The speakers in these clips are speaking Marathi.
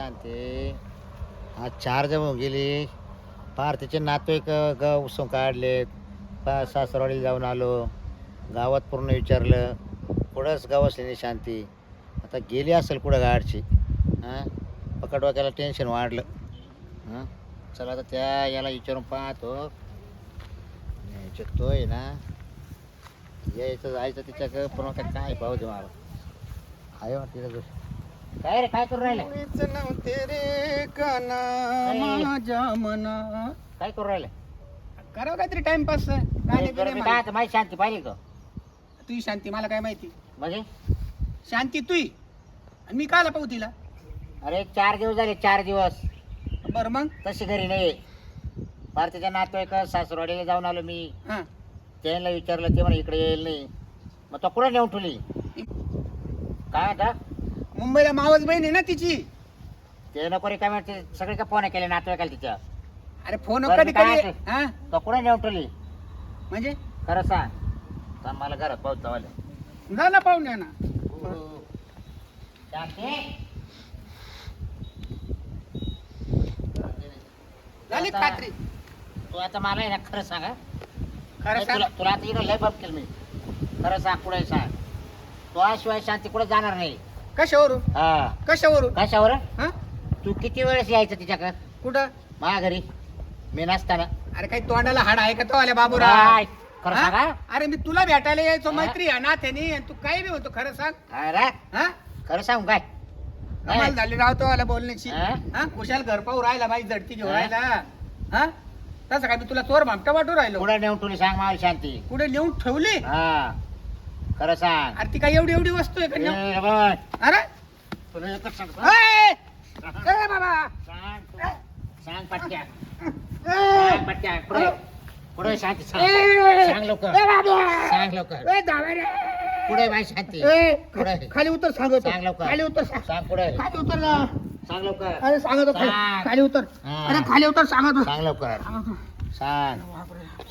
शांती. आज चार जण गेली. फार तिचे नातेवाईक ग उसून काढलेत पा सासरवाडीला जाऊन आलो. गावात पूर्ण विचारलं. कुठंच गाव शांती. आता गेली असेल कुठं गाडची? हां? पकडवाक्याला टेन्शन वाढलं. हां? चला आता त्या याला विचारून पाहतो. तो आहे ना. यायचं जायचं तिच्याकडं. पण काय काय पाहू दे मला. आहे वाटतं तिथं काय रे काय करू राहिलं? नव्हते रे काना अरे. माझ्या मना. काय करू राहिलं? करावं काहीतरी टाइमपास गाणे बिणे मी म्हण. काय माझी शांती पाहिली का? तुझी शांती मला काय माहिती? म्हणजे? शांती तुई. आणि मी काला पाहू तिला? अरे चार दिवस झाले चार दिवस. बर मग? तशी घरी नाही. भारतीच्या नातेवाईक सासरवाडीला जाऊन आलो मी. हा. त्यांना विचारलं ते म्हणे इकडे येईल नाही. मग तो कुठं नेऊन ठेवली? काय म्हणता? मुंबईला मावस बहीण आहे ना तिची? ते नको रे काय म्हणते सगळे का फोन केले नातेवाईकाला तिच्या? अरे फोन बरं, कधी मी काय कधी? हा? तो कुठं नेऊन ठेवली? म्हणजे? खरं सांग. सांग मला घरात पाहू चावले जा ना पाहुण्या ना. झाली आता- खात्री. तू आता मला आहे ना खरं सांग हं? खरं नाही, सांग. तुला तुला आता इकडे लय बाप केलं मी. खरं सांग कुठे सांग. तो शिवाय शांती कुठे जाणार नाही? कशावरून? हा. कशावरून? कशावर हा? तू किती वेळेस यायचं तिच्याकडे? कुठं? माझ्या घरी. मी नसताना. अरे काही तोंडाला हाड आहे का तो आल्या बाबूराव? काय? खरं हा? सांगा. अरे मी तुला भेटायला यायचो हा? मैत्री आहे ना त्याने तू काही बी होतो खरं सांग. अरे हा? खरं सांगू काय? कमाल झाली राव तो आला बोलण्याची. हा? हा? कुशाल घर पाहू राहिला बाई झडती घेऊन हा? राहिला. हा? तसं काय मी तुला चोर भामटा वाटू राहिलो. पुढे नेऊन तुला सांग मला शांती. कुठे नेऊन ठेवली? हा. खरं सांग अरे ती काय एवढी एवढी वस्तू आहे का नेऊन? ए, बघ. अरे तुला एकच सांगतो ए! ए बाबा सांग तू. सांग पटक्या सांग पटक्या पुढे पुढे शांती सांग सांग लवकर ए बाबा! सांग लवकर ए दावे रे! पुढे बाई शांती ए, पुढे. खाली उतर सांगतो सांग लवकर. खाली उतर सांग. सांग पुढे खाली उतर ना सांग लवकर अरे सांगतो खाली सांग. खाली उतर हा. अरे खाली उतर सांगतो सांग लवकर सांगतो. सांग.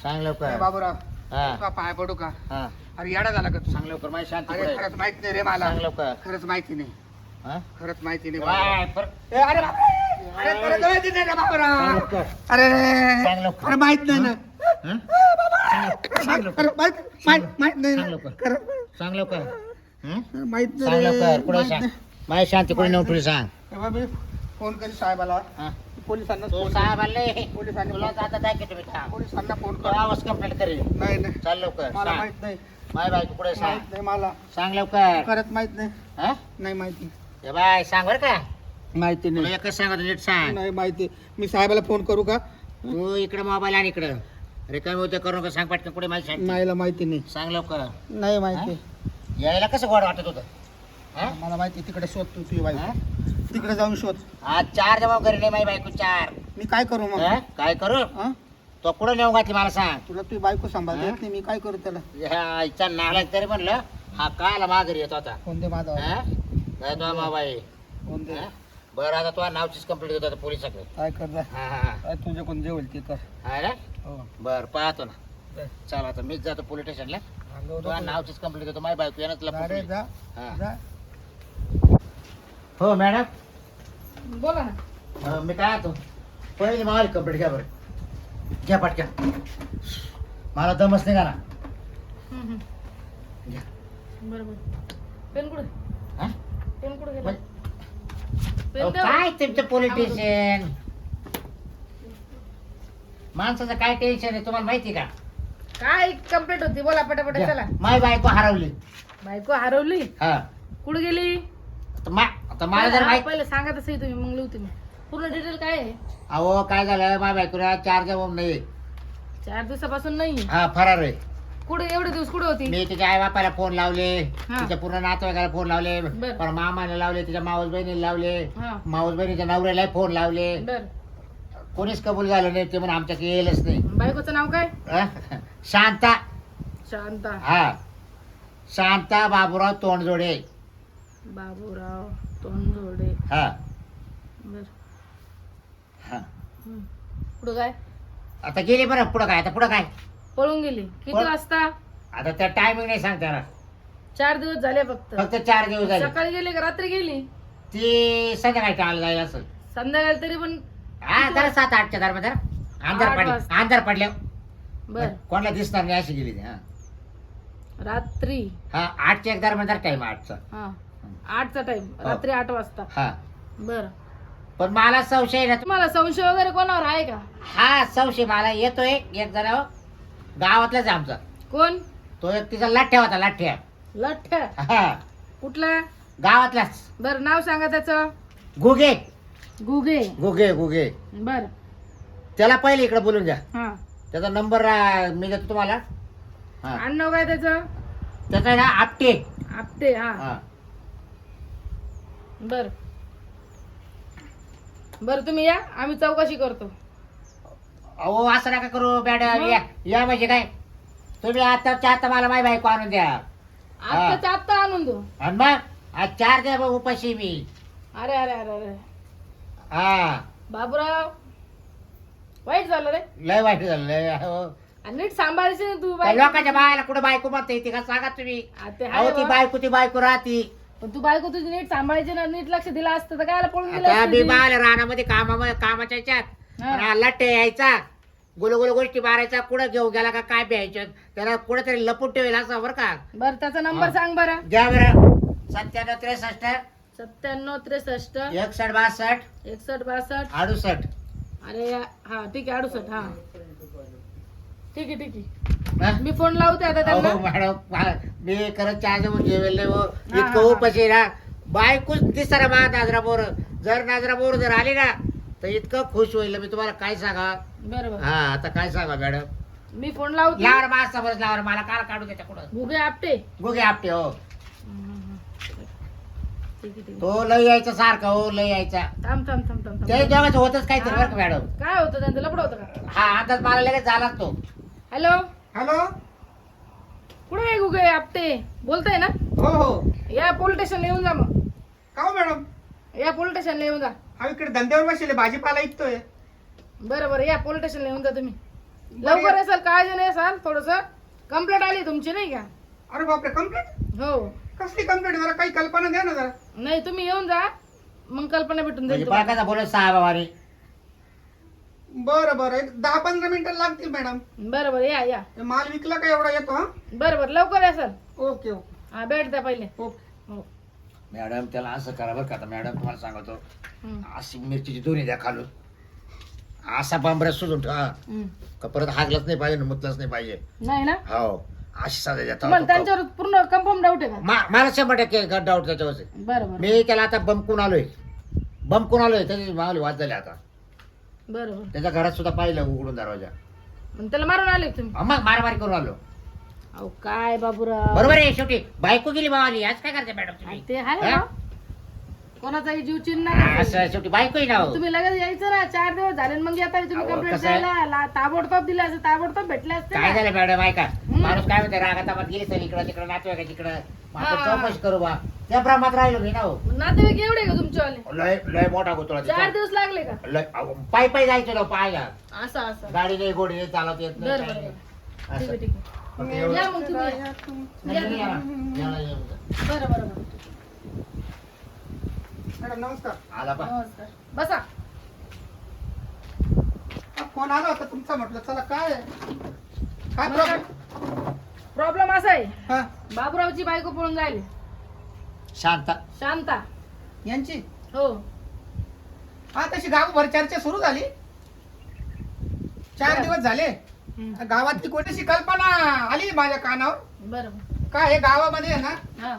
सांग लवकर बाबूराव हा. तुका पाय पडू का? हा. अरे येडा झाला का तू? सांग लवकर माझी शांती अरे खरंच माहीत नाही रे मला. सांग लवकर. खरंच माहिती नाही. हा? खरंच माहिती नाही ए, अरे बापरे! अरे खरंच माहिती नाही रे सांग बाबूराव. लवकर. अरे सांग लवकर. अरे माहीत नाही ना. हा? लवकर. अरे माहीत माहीत माहीत नाही सांग. लवकर. खरं सांग लवकर. हा? माहीत सांग नाही लवकर. रे. पुढे माहीत सांग नाही. माझी शांती सांग. तेव्हा मी फोन करी साहेबाला. हा? पोलिसांना तो साहेब आले. पोलिसांनी तुला तुम्ही थांब. पोलिसांना फोन तो कर आवाज कंप्लेंट करेल नाही नाही. चाल लवकर मला सांग. माहीत नाही. माय बायको सांग. माहीत नाही मला. सांग लवकर. माहीत नाही. हा? नाही माहिती ए बाय सांग बरं का. माहिती तुला नाही एकच सांगतो नीट सांग. नाही माहिती. मी साहेबाला फोन करू का? तू इकडे मोबाईल आणि इकडं. रिकामी होते करू नका सांग पटकन पुढे माझी शांती नाहीला माहिती नाही. सांग लवकर. नाही माहिती. यायला कसं गोड वाटत होतं? हा? मला माहिती तिकडे शोध तू तुझी हा? तिकडे जाऊन शोध आज चार जबाब घरी नाही माझी बायको चार मी काय करू मग हा? काय करू हा? तो कुठं नेऊन घातली मला सांग तुला तुझी बायको सांभाळता हा? येत नाही मी काय करू त्याला ह्या इच्छा नालायक तरी म्हणलं हा काला माघारी येत होता फोन दे माझा हा? काय तो माबाई फोन दे हा? बरं आता तो नावचीच कंप्लीट होत आता पोलिसाकडे काय कर जा. हा हा काय तुझे कोण जे होईल ते कर हा ना हो बरं पाहतो ना. चल आता मीच जातो पोलीस स्टेशनला तो. नावचीच कंप्लीट होतो माझी बायको येणं तुला जा रे, पटली. जा हा. जा हो मॅडम बोला ना. अं, मी काय होतो पहिले मावाली कंप्लीट घ्या बरं. घ्या पटक्या. मला दमच निघा ना घ्या. बरोबर. पेन कुठे? हा? पेन कुठे गेला? पण- पेन अहो, द्या. काय तुमचं पोलीस स्टेशन माणसाचं काय टेन्शन आहे तुम्हाला माहिती का? काय कंप्लीट होती? बोला पटापट चला. माय बायको हरवली. बायको हरवली? हा. कुठे गेली? आता मा- आता मला जर माहीत पहिले सांगा तसं तुम्ही मग लिहू तुम्ही पूर्ण डिटेल काय आहे? अहो काय झालं माझ्या बायकोला चार जबाब नाही. चार दिवसापासून नाही? हा फरार आहे. कुठे एवढे दिवस कुठे होती? मी तिच्या आई बापाला फोन लावले. हा. तिच्या पूर्ण नातेवाईकाला फोन लावले. बर. पण मामाला लावले तिच्या मावस बहिणीला लावले. हा. मावस बहिणीच्या नवऱ्याला फोन लावले. बर. कोणीच कबूल झालं नाही ते म्हणून आमच्याकडे येईलच नाही. बायकोचं नाव काय? हा? शांता. शांता. हा. शांता बाबूराव तोंडजोडे. बाबूराव तोंडजोडे हा. बर. हा. पुढं काय? आता गेली बरं पुढं काय? आता पुढं काय? पळून गेली. किती वाजता? आता त्या टायमिंग नाही सांगता येणार. चार दिवस झाले फक्त. फक्त चार दिवस झाले. सकाळी गेली का रात्री गेली? ती संध्याकाळी टाळलं जाईल असं संध्याकाळी तरी पण हा जरा सात आठच्या दरम्यान जरा. अंधार आठ पडले. वाजता. अंधार पडल्या बर. कोणाला दिसणार नाही अशी गेली ती, हा. रात्री. हा आठच्या एक दरम्यान जरा टाइम आठचा. हा. आठचा टाइम हो. रात्री आठ वाजता. हा. बर. पण मला संशय आहे ना तुम्हाला संशय वगैरे कोणावर आहे का? हा संशय मला येतोय. एक जण गावातलाच आहे आमचा. कोण? तो एक तिचा लाठ्या होता लाठ्या लठ्ठ हा. कुठला? गावातलाच. बर नाव सांगा त्याचं. गुगे गुगे गुगे गुगे बर. त्याला पहिले इकडे बोलून घ्या. हा. त्याचा नंबर मी देतो तुम्हाला. हा. आडनाव काय त्याचं? त्याचा आहे ना आपटे. आपटे हा. हा. बर. बर तुम्ही या. आम्ही चौकशी करतो. अहो असं नका करू मॅडम. मग? या या म्हणजे काय? तुम्ही आताच्या आता मला माही बायको आणून द्या. आत्ताच्या आत्ता आणून देऊ. आणि मग? आज चार द्या उपाशी मी. अरे अरे अरे अरे. हा. बाबूराव वाईट झालं रे. लय वाईट झालं लय अहो. आणि नीट सांभाळायची ना तू त्या बाई. लोकांच्या बायाला कुठे बायको म्हणते येते का? सांगा तुम्ही. ते अहो. बायको ती बायको राहती. पण तू बायको तुझी नीट सांभाळायची ना नीट लक्ष दिलं असतं तर काय पळून गेलं आता असतं मी ती? बाळाला रानामध्ये कामामध्ये कामाच्या हा. आणि हा लट्टे यायचा. गुल गुल गोष्टी मारायचा. कुठं घेऊ गेला का काय प्यायचं त्याला कुठेतरी लपून ठेवेल असं बरं का? बर त्याचा नंबर हा. सांग बरं. घ्या बरं. सत्त्याण्णव त्रेसष्ट. सत्त्याण्णव त्रेसष्ट. एकसष्ट बासष्ट. एकसष्ट बासष्ट. अडुसष्ट. अरे हा ठीक आहे अडुसष्ट हा. ठीक आहे ठीक आहे? मी फोन लावते आता त्यांना. अहो, मॅडम मा- खरंच चहा जेवण जेवेल नाही हो. हा, इतकं हा. उपाशी ना बायकोच दिसणार मा नाजरा बोर जर नाजरा बोर जर आली ना तर इतकं खुश होईल. मी तुम्हाला काय सांगा? बरोबर. हा आता काय सांगा मॅडम? मी फोन लावते लावर मा समज लावर मला काल काढू त्याच्या कुठं भुगे आपटे. गुगे आपटे हो. ठीक आहे ठीक आहे. तो लय यायचा सारखा हो लय यायचा. थांब थांब थांब थांब ते थांब दोघांचं होतच काहीतरी बरं का मॅडम? काय होतं त्यांचं लपड होतं का? हा अंदाज मला लगेच झालाच तो. हॅलो? हॅलो? कुठे आहे गुगे? आपटे. बोलताय ना? हो हो. या पोलीस स्टेशनला येऊन जा मग. का हो मॅडम? या पोलीस स्टेशनला येऊन जा. हा इकडे धंद्यावर बसले भाजीपाला ऐकतोय बरं बरं. या पोलीस स्टेशनला येऊन जा तुम्ही. बरं, लवकर असाल काळजी नाही असाल थोडस कंप्लेंट आली तुमची नाही का? अरे बापरे कंप्लेंट हो. कसली कंप्लेंट जरा काही कल्पना द्या ना जरा. नाही तुम्ही येऊन जा. मग कल्पना भेटून म्हणजे जाईल तुम्हाला. बायकाचा बोलत सहा बाबारी बरं बरं. एक दहा पंधरा मिनिटं लागतील मॅडम. बरं बरं. या या. माल विकला का एवढा येतो हा? बरं बरं. लवकर असाल ओके ओके. हा भेट द्या पहिले. ओके. हो. मॅडम त्याला असं करा बरं का. आता मॅडम तुम्हाला सांगतो. हम्म. अशी मिरचीची दोन्ही द्या खालून. असा बांबऱ्या सुजून ठेवा. हम्म. का परत हागलंच नाही पाहिजे मुतलंच नाही पाहिजे. नाही ना? हो. अशी साधा तुम्हाला देता त्यांच्यावर पूर्ण कन्फर्म डाऊट आहे का? मला शंभर टक्के डाऊट त्याच्यावर बरं बरं. मी त्याला आता बंकून आलोय? बंकून आलोय? त्याची मावली वाद झाली आता. बरं बरं त्याच्या घरात सुद्धा पाहिलं उघडून दरवाजा. मग त्याला मारून आले का तुम्ही? अं, मग मारामारी करून आलो. अहो काय बाबूराव. बरोबर आहे शेवटी. बायको गेली मावाली आज काय करते मॅडम आणि तुम्ही ते आहे हा? कोणाचाही जीव चिन्ह नाही असं शेवटी बायको ना हो. तुम्ही लगेच यायचं ना चार दिवस झाले मग येता तुम्ही अहो, कंप्लेंट कसं आहे? द्यायला ला- ताबडतोब दिले असते ताबडतोब भेटले असते काय ना. झालं मॅडम ऐका. माणूस काय म्हणते रागातामात गेली तर इकडं तिकडं नातेवाईका तिकडं मग आपण हा. चौकशी करू बा त्या भ्रमात राहिलो मी ना हो नातेवाईक एवढे का तुमच्यावाले लय लय मोठा गोतोळा चार. दिवस लागले का लय अहो, पायी पायी जायचं ना पाहायला असं असं गाडी नाही गोडी नाही चालत येत नाही बरं काय बरं नाही. बरं. ठीक असं. आहे ठीक आहे फक्त एवढं- या मग तुम्ही या. नाही, नाही, या. याला येऊन जा. बरं बरं बरं मॅडम नमस्कार. आला पा नमस्कार. बसा. फोन आला होता तुमचा म्हटलं चला काय आहे? काय प्रॉब्लेम प्रॉब्लेम असा आहे. हा. बाबूरावची बायको पळून जायले शांत. शांता. यांची? हो. हा तशी गावभर चर्चा सुरू झाली. चार. दिवस झाले. गावातली कोणतीशी कल्पना आली माझ्या कानावर? बरं काय हे गावामध्ये आहे ना? हा.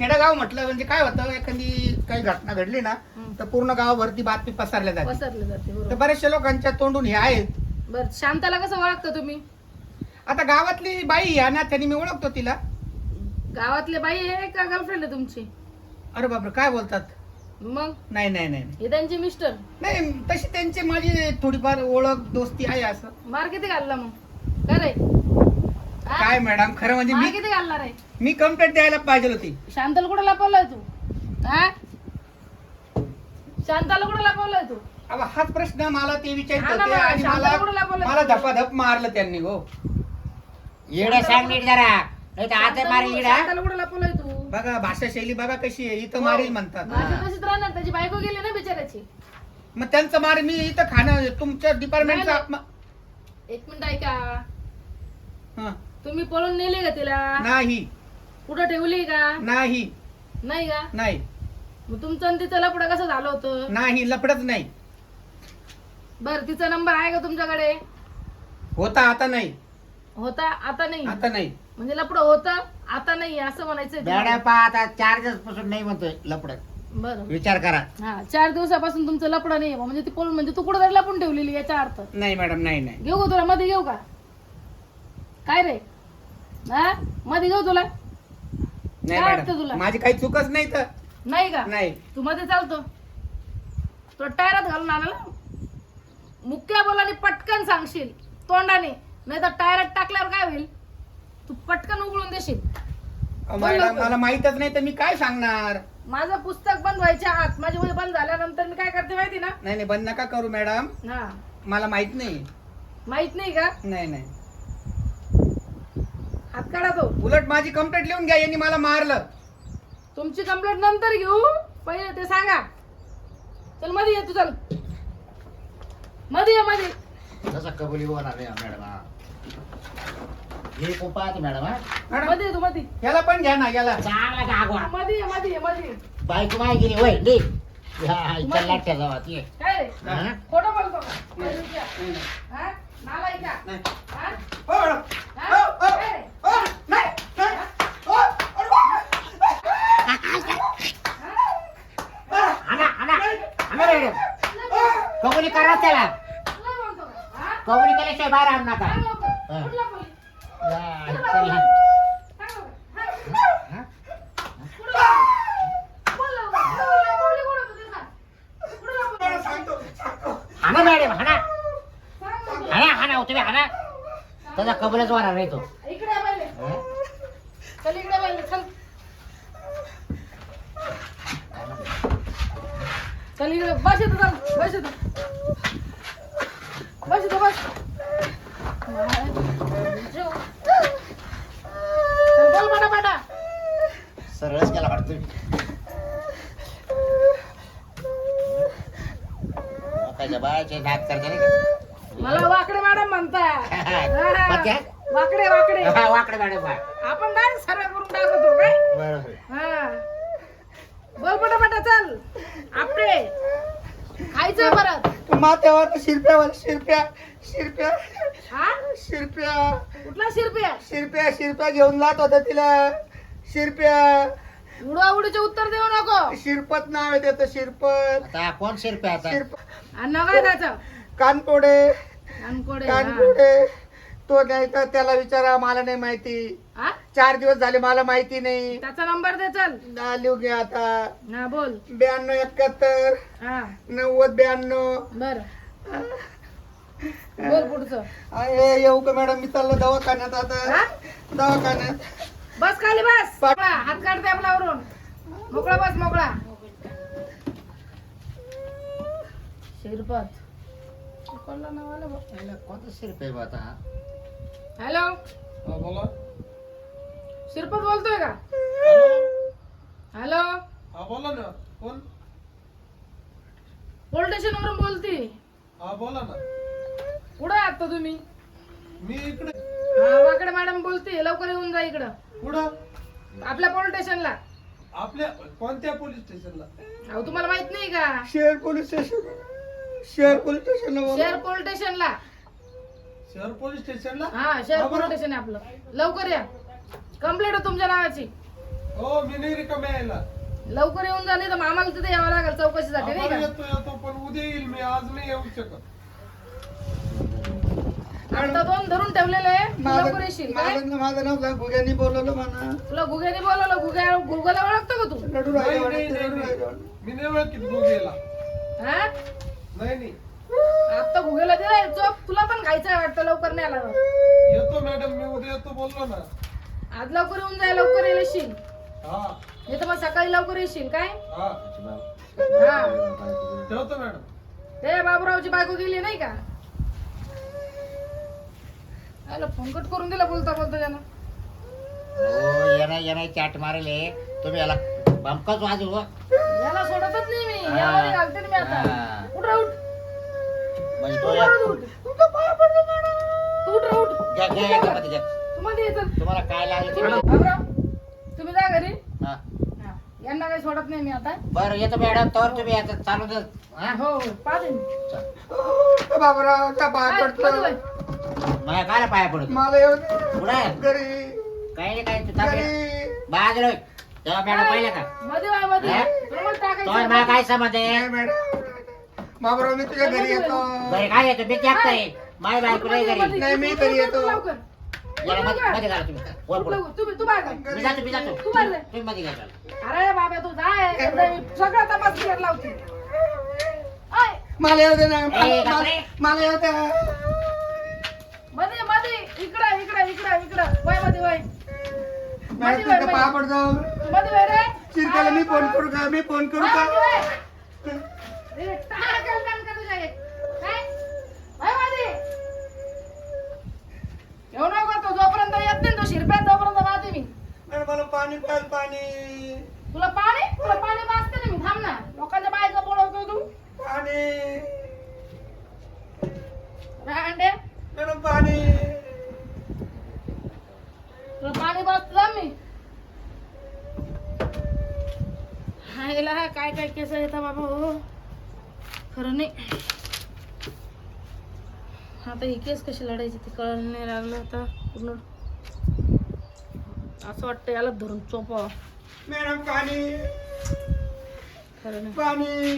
खेडेगाव म्हटलं म्हणजे काय होतं एखादी काही घटना घडली ना. तर पूर्ण गावावरती बातमी पसरल्या जाते. पसरले जाते तर बरोबर बऱ्याचशा लोकांच्या तोंडून हे आहेत. बरं शांताला कसं ओळखता तुम्ही? आता गावातली बाई या ना त्यांनी मी ओळखतो तिला. गावातले बाई आहे का गर्लफ्रेंड आहे तुमची? अरे बापरे काय बोलतात? मग? नाही नाही नाही नाही. हे त्यांचे मिस्टर? नाही तशी त्यांची माझी थोडीफार ओळख दोस्ती आहे असं. मार किती घालला मग? का रे हा? काय मॅडम खरं म्हणजे मी किती घालणार आहे? मी कंप्लेंट द्यायला पाहिजे होती. शांताला कुठं लपवलाय तू? हा? शांताला कुठं लपवलाय तू? अहो, हाच प्रश्न मला ते विचारत हा ना होते मग, आणि शांताला मला लपवलं? धपाधप मारलं त्यांनी हो. येडे सांग नीट जरा. नाही तर आता शांताला मारेल कुठं- येडा. शांताला कुठं लपवलाय तू? बघा भाषा शैली बघा कशी आहे. इथं मारील म्हणतात. माझी तशीच राहणार त्याची बायको गेली ना बिचाराची मग त्यांचं मार मी इथं खाणं तुमच्या डिपार्टमेंटचा नाही, अपमान एक मिनिट ऐका. हं. तुम्ही पळून नेले का तिला? नाही. कुठं ठेवली का? नाही. नाही का? नाही. मग तुमचं आणि तिचं लपडं कसं झालं होतं? नाही लपडत नाही. बर तिचा नंबर आहे का तुमच्याकडे? होता आता नाही. होता आता नाही? आता नाही. म्हणजे लपडं होतं आता नाही असं म्हणायचं पा आता चार दिवसपासून नाही म्हणतोय लपड बरं. विचार करा. हा चार दिवसापासून तुमचं लपडं नाही म्हणजे ती पळून म्हणजे तू कुठं तरी लपून ठेवलेली याचा अर्थ. नाही मॅडम नाही नाही. घेऊ का तुला? मध्ये घेऊ का? काय रे? हा? मध्ये घेऊ तुला. नाही काय वाटतं तुला? मॅडम माझी काही चुकच नाही तर. नाही का? नाही. तू मध्ये चालतो. तो टायरात घालून आणला मुक्या बोलाने पटकन सांगशील तोंडाने. नाही तर टायरात टाकल्यावर काय होईल? तू पटकन उघडून देशील. अहो, बोल मॅडम लवकर. मला माहीतच नाही तर मी काय सांगणार? माझं पुस्तक बंद व्हायच्या आत. माझी वय बंद झाल्यानंतर मी काय करते माहिती ना? नाही नाही बंद नका करू मॅडम. हा. मला माहीत नाही. माहीत नाही का? नाही नाही. हात काढा तो. उलट माझी कंप्लेंट लिहून घ्या यांनी मला मारलं. तुमची कंप्लेंट नंतर घेऊ. पहिले ते सांगा. चलमध्ये ये तू चल. मध्ये ये मध्ये. जसं कबुली होणार नाही मॅडम हा. हे खूप पाहतो मॅडम हा? मॅडममध्ये ये तू मध्ये. याला पण घ्या ना याला. चांगला गागवा मध्ये ये मध्ये ये मध्ये ये. बायको माय गेली होय डी हा इच्छा लाटच्या जावा ती काय रे? खोटं बोलतो का? नाही. नाही. हा? नालाय का नाही. हा? हो हा? कबुली करा त्याला? हा? कबुली केल्याशिवाय बाहेर आणू नका? हा. हा? हा? बोलतो? मॅडम, सांगतो सांगतो आणा मॅडम आणा सांग बोलतो. आणा आणा तुम्ही आणा त्याचा कबुलच वारा नाही तो इकडे ये पहिले. हा? चल इकडे पहिले, चल. चल इकडे बस इथं चल बस इथं बस इथं बस जेव. चल बोल पाटा पाटा सरळच गेला वाटतं लोकांच्या बायाचे नाक करते नाही का मला वाकडे मॅडम म्हणतात वाक्य? वाकडे वाकडे. हा, वाकडे मॅडम बा आपण डायरेक्ट सर्वे करून टाकतो काय बरोबर. हा. बोल पटा पटा चल. आपटे खायचं परत. माथ्यावर शिरप्यावर शिरप्या शिरप्या. हा? शिरप्या. कुठला शिरप्या? शिरप्या शिरप्या घेऊन जात होता तिला. शिरप्या. उडवाउडीचे उत्तर देऊ नको. शिरपत नाव आहे त्याचं शिरपत. आता कोण शिरपे आता? शिरप आणि नका त्याचं कानकोडे. कानकोडे तो नाही तर त्याला विचारा मला नाही माहिती? चार दिवस झाले मला माहिती नाही. त्याचा नंबर दे चल. ना लिहू घ्या आता. हा बोल. ब्याण्णव एकाहत्तर. हा. नव्वद ब्याण्णव. बर. बोल पुढचं. अरे येऊ का मॅडम? मी चाललो दवाखान्यात आता. हा? दवाखान्यात. बस खाली बस. पा- मोकळा, हात काढते आपल्यावरून. मोकळा बस मोकळा. शिरपत. कोणला नाव आलं बघ. याला कोणतं शिरपे बा आता? हॅलो? हा, बोला. शिरपत बोलतोय का? हॅलो? हा बोला ना. कोण? पोलीस स्टेशन वरून बोलती. हा बोला ना. कुठे आता तुम्ही? मी इकडे. हा वाकडे मॅडम बोलते. लवकर येऊन जा इकडं. कुठं? आपल्या पोलीस स्टेशनला आपल्या कोणत्या पोलीस स्टेशनला अहो तुम्हाला माहीत नाही का? शहर पोलीस स्टेशन शहर पोलीस स्टेशन शहर पोलीस स्टेशनला शहर पोलीस स्टेशनला हा शहर पोलीस. स्टेशन आहे आपलं. लवकर या. कंप्लेंट आहे तुमच्या नावाची. हो मी नाही रिकामे यायला. लवकर येऊन जा नाही तर आम्हाला तिथे यावं लागेल चौकशीसाठी नाही का? येतो येतो पण उद्या येईल मी आज नाही येऊ शकत. आता दोन धरून ठेवलेले आहे. तू माझं लवकर येशील काय? माझं माझं नाव गुग्यानी बोलवलं म्हणा. तुला बोलवलं ओळखतो का तू? रडू नाही नाही नाही, नाही. मी नाही ओळखीत हा? नाही नाही. आता गुगेला दिलाय चोप. तुला पण खायचं वाटतं लवकर नाही आला येतो मॅडम. मी उद्या येतो बोललो ना. आज लवकर येऊन जाय लवकर येशील. हा. नाही तर मग सकाळी लवकर येशील काय? हा. हा. ठेवतो मॅडम. ते बाबूरावची बायको गेली नाही का? आला फोन कट करून दिला बोलता बोलता त्यानं. हो येणार येणार चाट मारले तुम्ही याला बमकाच वाजू हो. याला सोडतच नाही मी. हा. यामध्ये घालते ना मी आता. हा. उठ रे, उठ म्हणजे तो उठ या- रे, उठ. तू उठ रे, उठ. घ्या घ्या घ्या मध्ये घ्या. तुम्हाला येतं. तुम्हाला काय लागेल ते मला- बाबराव, तुम्ही जा घरी. हा. हा. यांना काही सोडत नाही मी आता. बरं येतो मॅडम तर तुम्ही आता चालू दे. हा? हो हो. पाहते मी बाबराव त्या पाय काय, पडतो? माझ्या काय पाया पडतो मला येऊ दे. आहे? घरी. काही नाही काही तू थांबे घरी. बाजूला. तेव्हा मॅडम पाहिलं का. हा? मला टाकायचं मला काय समज आहे? नाही मॅडम. बाबराव मी तुझ्या घरी येतो. बरं काय येतो? मी त्यागताय माझ्या बायको नाही मध्ये- घरी. नाही, मी घरी येतो. लवकर. मध्ये मध्ये घाला तुम्ही. वर उठ पुढं. लवकर. तुम्ही तू बाहेर जा. मी जातो मी जातो. तू बाहेर जा. तुम्ही मध्ये घ्या चला. अरे बाबा तू जाय सगळं तपास लावते. आय, मला येऊ दे ना. ए, मला- बापरे. मला येऊ दे मध्ये मध्ये. इकडं इकडं इकडं इकडं. वयमध्ये वय. तुझ्या पाय पडतो. मध्ये वय रे. चिरकाला मी फोन करू का? मी फोन करू का मध्ये वय. रे, टाकल कान का तुझ्या हे? काय? वयमध्ये. येऊ नको तो जोपर्यंत येत नाही तो शिरप्या तोपर्यंत वाहते मला पाणी पाहिजे पाणी. तुला पाणी? तुला पाणी वाचते ना मी थांब ना. लोकांच्या बायका बोलवतो तू. पाणी. रांडे मॅडम पाणी. तुला पाणी वाचतो मी. हायला काय काय केस येतं बाबा हो? खरं नाही. आता ही केस कशी लढायची ती कळलं नाही लागलं आता. पूर्ण असं वाटतं याला धरून चोपावं मॅडम पाणी. खरं नाही. पाणी.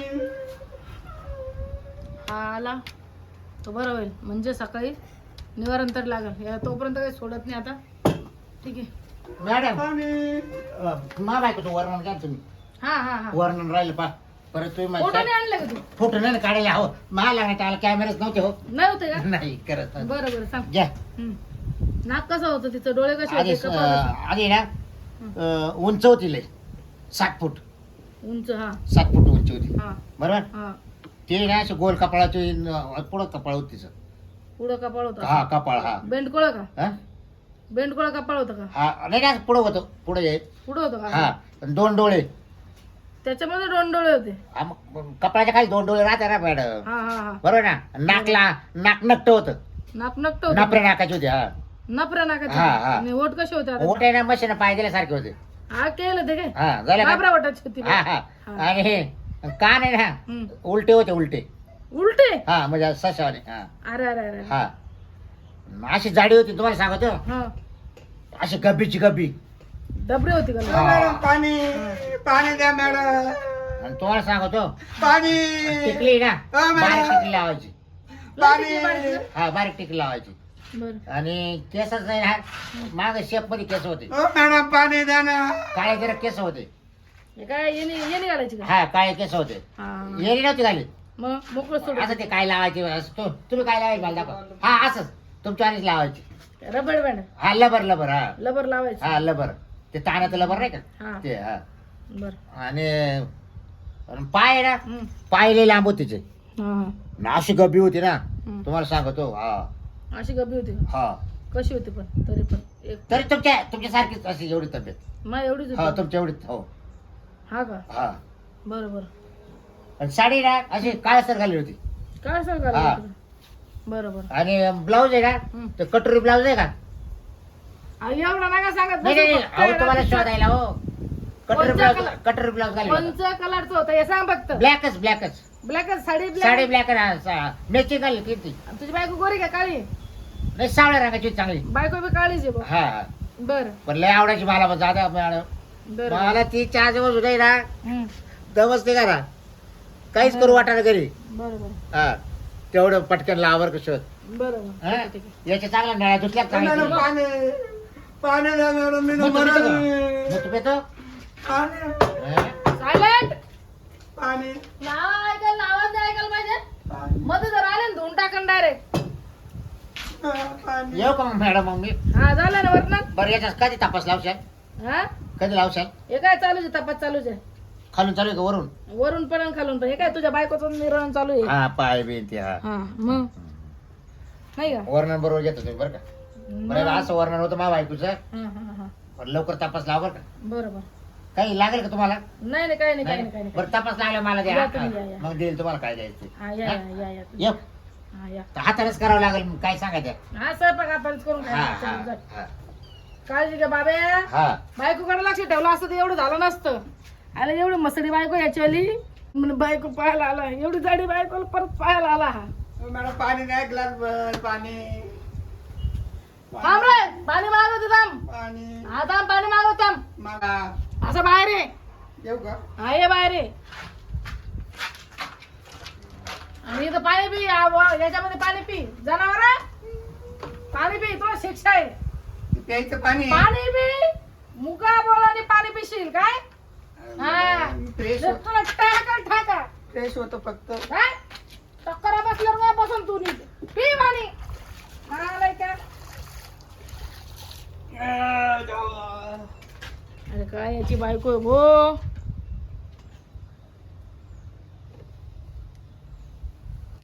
हा आला. तो बरं होईल. म्हणजे सकाळी निवारण तर लागेल. या तोपर्यंत काही सोडत नाही आता. ठीक आहे. मॅडम पाणी. मा बायको तो वर्णन घ्या तुम्ही. हा हा हा. वर्णन राहिलं पा परत तुम्ही फोटो माझ्या नाही आणले का तू? फोटो नाही ना काढायला हो मला लागणार त्याला कॅमेराच नव्हते हो. नाही होते का? नाही करत बरं बरं सांग. घ्या. हम्म. नाक कसं होतं तिचं? डोळे कसे आधी होते कपाळ आधी ना अं, उंच होती लय सात फूट? उंच हा. सात फूट उंची होती. हा. बरोबर? हा. ते ना असे गोल कपाळाचे पुढं कपाळ होत तिचं. पुढं कपाळ होतं? हा कपाळ हा. बेंडकोळ का? हा? बेंडकोळ कपाळ होतं का? हा नाही ना पुढं होतं पुढे येत पुढं होतं हा का? आणि दोन डोळे. त्याच्यामध्ये दोन डोळे होते. हा, मग कपाळाच्या खाली दोन डोळे राहते ना मॅडम. हा हा हा. बरोबर ना? नाकला नाक नकट होतं. नाक नकट होतं. नापऱ्या नाकाचे होते हा. हा, हा. ओठ कसे होते ना मशीन पाय दिल्यासारखे होते. हा केलं ते काय? हा झालं का? वाटायची होती हा हा हा. आणि हे कान आहे ना हम्म. उलटे होते उलटे. उलटे? हा म्हणजे सशावाने हा. अरे अरे अरे हा. अशी जाडी होती तुम्हाला सांगतो? हा. अशी गब्बीची गब्बी. डबरी होती का? हा. मॅडम पाणी पाणी द्या मॅडम. आणि तुम्हाला सांगतो पाणी. टिकली ना हा, मॅडम. बारीक टिकली लावायची. पाणी. हा बारीक टिकली लावायची. बर. आणि केसच नाही माग शेपमध्ये केस होते. मॅडम पाणी द्या ना. काळे जरा केस होते. हे काय येणे येणे घालायची का? हा काळे केस होते. हा. येरी नव्हती घाली मग मोकळं सोड असं ते काय लावायचे असं तो- तुम्ही काय लावायचे मला दाखवा. हा असंच. तुमच्या आधीच लावायची. Rubber band. हा लबर लबर हा. लबर लावायची. हा लबर. ते तानाचं लबर नाही का? हा. ते हा. बर. आणि आणि पाय आहे ना हम्म. पाय लय लांब होते तिचे हा. ना अशी गब्बी होती ना. तुम्हाला सांगतो हा. अशी गबी होती. का हा. कशी होती पण तरी पण. एक तरी तुमच्या तुमच्यासारखीच अशी एवढी तब्येत. मा एवढीच हा होती तुमच्या एवढी हो. हा का? हा. बरं बरं. आणि साडी ना अशी काळसर घाली होती. काय सांग हा. बरं बरं. आणि ब्लाऊज आहे हम्म. ते कटोरी ब्लाऊज आहे का? आ, एवढा नका सांगत? नाही नाही नाही. अहो तुम्हाला शोधायला हो. कटोरी कोणत्या ब्लाऊज? कटोरी ब्लाऊज घाली पंच कलरचं होतं? हे सांग फक्त. ब्लॅकच ब्लॅकच. Black sari sari black black matching घाली किती तुझी बायको गोरी का काळी? नाही सावळ्या रंगाची चांगली. बायको बी काळीच आहे बा. हा. हा. बर. पण लय आवडायची मला पण जादा मॅडम. बर. मला ती चहा जवळ नाही ना. दमच नाही करा. काहीच करू वाटायला घरी. बरं बरं. हा. तेवढं पटकन लावर कसं बरं बरं. ठीक आहे, ठीक आहे. याच्या धुतल्या का मॅडम चांगल्या? पाणी पाणी द्या मॅडम मी मग तू पितो का? मरण. मग तू पितो? पाणी. हा? सायलेंट. पाणी. नाव ऐकायला नावाच नाही ऐकायला पाहिजे. पाणी. जर आले ना धुवून टाकन डायरेक्ट पाणी येऊ का मग मॅडम मग मी? हा झालं ना वर्णन बरं याच्यात कधी तपास लावशाल? हा? कधी लावशाल? हे काय चालूच आहे तपास चालूच आहे? खालून चालू आहे का वरून? वरून पण आणि खालून पण. हे काय तुझ्या बायकोचं निर्णय चालू आहे? हा पाय बी ते हा. हा मग? नाही का? वर्णन बरोबर घेतो तुम्ही बरं का? बरं. असं वर्णन होतं मा बायकोचं. हा हा हा पण लवकर तपास लाव बरं का. बरं बरं काही लागेल का तुम्हाला? नाही नाही काही नाही काही नाही? बरं तपास लागला मला द्या. या तुम्ही, या, या. मग देईल तुम्हाला काय द्यायचं हा या या या या. ये हा या. हातानेच करावं लागेल मग काय सांगायचं? हा स्वयंपाक आपणच करून हा खायचं हा चल, जा. हा. काळजी घ्या बाबे. हा. बायकोकडे लक्ष ठेवलं असतं तर एवढं झालं नसतं. अरे एवढी मसडी बायको याच्यावाली. म्हणून बायको पाहायला आला. एवढी जाडी बायको परत पाहायला आला हा. मॅडम पाणी नाही ग्लास भर पाणी. थांब रे पाणी मागवतो थांब पाणी. हा थांब पाणी मागव थांब. मला असं बाहेर ये. येऊ का? हा ये बाहेर ये. आणि इथं पाणी पी हा, वा, याच्यामध्ये पाणी पी. जनावर? पाणी पी तुला शिक्षा आहे. प्यायचं पाणी. पाणी पी. मुका बोलाने पाणी पिशील काय? हा. फ्रेश जर तुला टाका ठाका फ्रेश होतो फक्त. काय टक्कर बसल्यावर काय बसून तू नीट. पी पाणी. आलाय का अरे काय याची बायको आहे भो